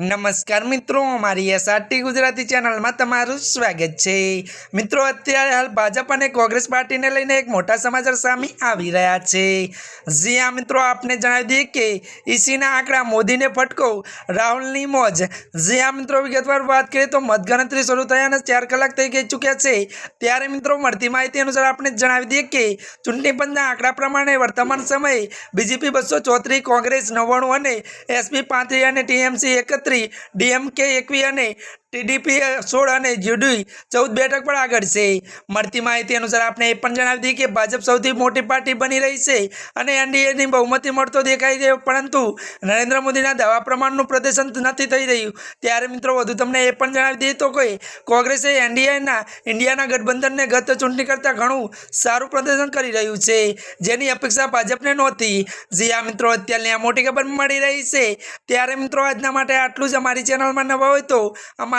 નમસ્કાર મિત્રો મારી એસઆરટી ગુજરાતી ચેનલમાં તમારું સ્વાગત છે. મિત્રો, અત્યારે હાલ ભાજપ અને કોંગ્રેસ પાર્ટીને લઈને એક મોટા સમાચાર સામે આવી રહ્યા છે. જી હા, મિત્રો, આપને જણાવી દઈએ કે ઈસીના આંકડા મોદીને ફટકો, રાહુલની મોજ. જી હા, મિત્રો, વિગતવાર વાત કરીએ તો મતગણતરી શરૂ થયા અને ચાર કલાક થઈ ગઈ ચૂક્યા છે. ત્યારે, મિત્રો, મળતી માહિતી અનુસાર આપણે જણાવી દઈએ કે ચૂંટણી પંચના આંકડા પ્રમાણે વર્તમાન સમયે બીજેપી બસો ચોત્રીસ, કોંગ્રેસ નવ્વાણું અને એસપી પાંત્રીસ અને ટીએમસી એકત્રીસ ડીએમકે એકવી અને ટીડીપી સોળ અને જીડી ચૌદ બેઠક પર આગળ છે. મળતી માહિતી અનુસાર આપણે એ પણ જણાવી દઈએ કે ભાજપ સૌથી મોટી પાર્ટી બની રહી છે અને એનડીએની બહુમતી મળતો દેખાઈ રહ્યો, પરંતુ નરેન્દ્ર મોદીના દાવા પ્રમાણનું પ્રદર્શન નથી થઈ રહ્યું. ત્યારે મિત્રો વધુ તમને એ પણ જણાવી દઈએ તો કે કોંગ્રેસે એનડીએના, ઇન્ડિયાના ગઠબંધનને ગત ચૂંટણી કરતાં ઘણું સારું પ્રદર્શન કરી રહ્યું છે. જેની અપેક્ષા ભાજપને નહોતી. જે આ મિત્રો, અત્યારની આ મોટી ખબર મળી રહી છે. ત્યારે મિત્રો આજના માટે આટલું જ. અમારી ચેનલમાં નવા હોય તો અમારી